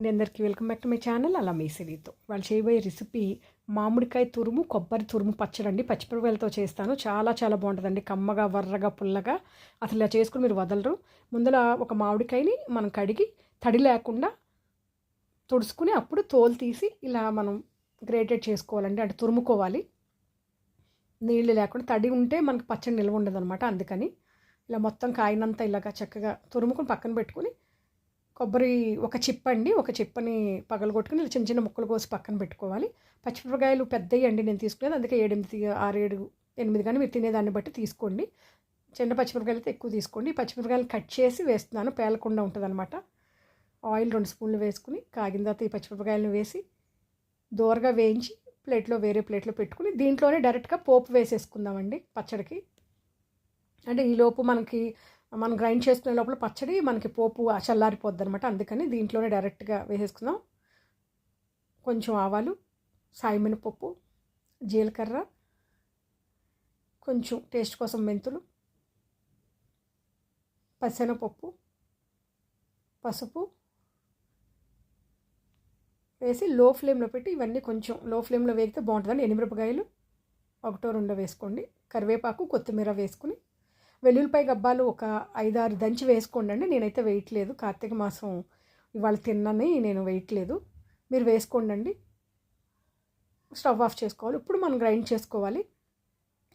అండి అందరికీ welcome back to my channel. అలా మీ వాళ్ళు చేయబోయే రెసిపీ మామిడికాయ తురుము కొబ్బరి తురుము పచ్చడి అండి పచ్చిమిరపకాయలతో చేస్తాను. చాలా చాలా బాగుంటుందండి. కమ్మగా వర్రగా పుల్లగా. అసలు ఇలా చేసుకుని మీరు వదలరు. ముందర ఒక మామిడికాయని మనం కడిగి తడి లేకుండా తుడుచుకుని అప్పుడు తోలు తీసి ఇలా మనం గ్రేటెడ్ చేసుకోవాలండి. అంటే తురుముకోవాలి. నీళ్ళు లేకుండా తడి ఉంటే మనకి పచ్చడి నిల్వ ఉండదు అనమాట అందుకని ఇలా మొత్తం కాయనంతా ఇలాగా చక్కగా తురుముకుని పక్కన పెట్టుకుని కొబ్బరి ఒక చిప్ప అండి ఒక చిప్పని పగలగొట్టుకుని ఇలా చిన్న చిన్న ముక్కలు కోసి పక్కన పెట్టుకోవాలి. పచ్చిమిరపకాయలు పెద్దవి అండి నేను తీసుకునేది అందుకే ఏడెనిమిది ఆరు ఏడు ఎనిమిది కానీ మీరు తినేదాన్ని బట్టి తీసుకోండి. చిన్న పచ్చిమిరపకాయలు అయితే ఎక్కువ తీసుకోండి. పచ్చిమిరపకాయలు కట్ చేసి వేస్తున్నాను పేలకుండా ఉంటుందన్నమాట. ఆయిల్ రెండు స్పూన్లు వేసుకుని కాగిన తర్వాత ఈ పచ్చిమిరపకాయలను వేసి దోరగా వేయించి ప్లేట్లో వేరే ప్లేట్లో పెట్టుకుని దీంట్లోనే డైరెక్ట్గా పోపు వేసేసుకుందామండి పచ్చడికి. అంటే ఈలోపు మనకి మనం గ్రైండ్ చేసుకునే లోపల పచ్చడి మనకి పోపు చల్లారిపోద్ది అనమాట అందుకని దీంట్లోనే డైరెక్ట్గా వేసేసుకుందాం. కొంచెం ఆవాలు సాయిమినపప్పు జీలకర్ర కొంచెం టేస్ట్ కోసం మెంతులు పసెనపప్పు పసుపు వేసి లో ఫ్లేమ్లో పెట్టి ఇవన్నీ కొంచెం లో ఫ్లేమ్లో వేగితే బాగుంటుందండి. ఎనిమిరపకాయలు ఒకటో రెండో వేసుకోండి. కరివేపాకు కొత్తిమీర వేసుకుని వెల్లుల్లిపాయ గబ్బాలు ఒక ఐదారు దంచి వేసుకోండి అండి నేనైతే వేయట్లేదు. కార్తీక మాసం ఇవాళ తిన్నని నేను వేయట్లేదు. మీరు వేసుకోండి అండి స్టవ్ ఆఫ్ చేసుకోవాలి. ఇప్పుడు మనం గ్రైండ్ చేసుకోవాలి.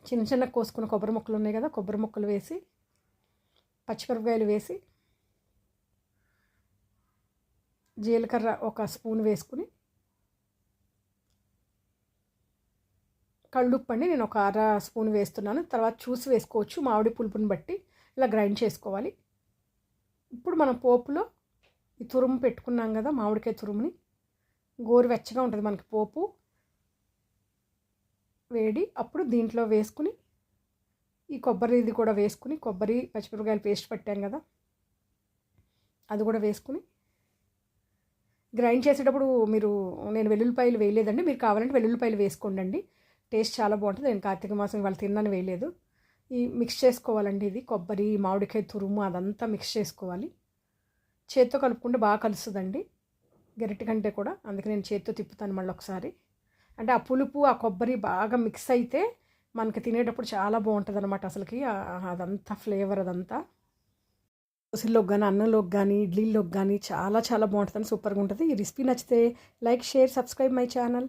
చిన్న చిన్న కోసుకున్న కొబ్బరి ముక్కలు ఉన్నాయి కదా కొబ్బరి ముక్కలు వేసి పచ్చిమిరపకాయలు వేసి జీలకర్ర ఒక స్పూన్ వేసుకుని కళ్ళుప్పు అండి నేను ఒక అర స్పూన్ వేస్తున్నాను. తర్వాత చూసి వేసుకోవచ్చు. మామిడి పులుపుని బట్టి ఇలా గ్రైండ్ చేసుకోవాలి. ఇప్పుడు మనం పోపులో ఈ తురుము పెట్టుకున్నాం కదా మామిడికాయ తురుముని. గోరువెచ్చగా ఉంటుంది మనకి పోపు. వేడి. అప్పుడు దీంట్లో వేసుకుని ఈ కొబ్బరి ఇది కూడా వేసుకుని కొబ్బరి పచ్చిమిరపకాయలు పేస్ట్ పట్టాం కదా అది కూడా వేసుకుని. గ్రైండ్ చేసేటప్పుడు మీరు నేను వెల్లుల్లిపాయలు వేయలేదండి. మీరు కావాలంటే వెల్లుల్లిపాయలు వేసుకోండి టేస్ట్ చాలా బాగుంటుంది. నేను కార్తీక మాసం ఇవాళ తిన్నాను వేయలేదు. ఈ మిక్స్ చేసుకోవాలండి ఇది. కొబ్బరి మామిడికాయ తురుము అదంతా మిక్స్ చేసుకోవాలి. చేత్తో కలుపుకుంటే బాగా కలుస్తుందండి. గరిటె కంటే కూడా. అందుకే నేను చేత్తో తిప్పుతాను మళ్ళీ ఒకసారి. అంటే ఆ పులుపు ఆ కొబ్బరి బాగా మిక్స్ అయితే మనకి తినేటప్పుడు చాలా బాగుంటుంది అనమాట అసలుకి అదంతా ఫ్లేవర్ అదంతా. దోశల్లోకి కానీ అన్నంలోకి కానీ ఇడ్లీలోకి కానీ చాలా చాలా బాగుంటుంది సూపర్గా ఉంటుంది. ఈ రెసిపీ నచ్చితే like share subscribe my channel.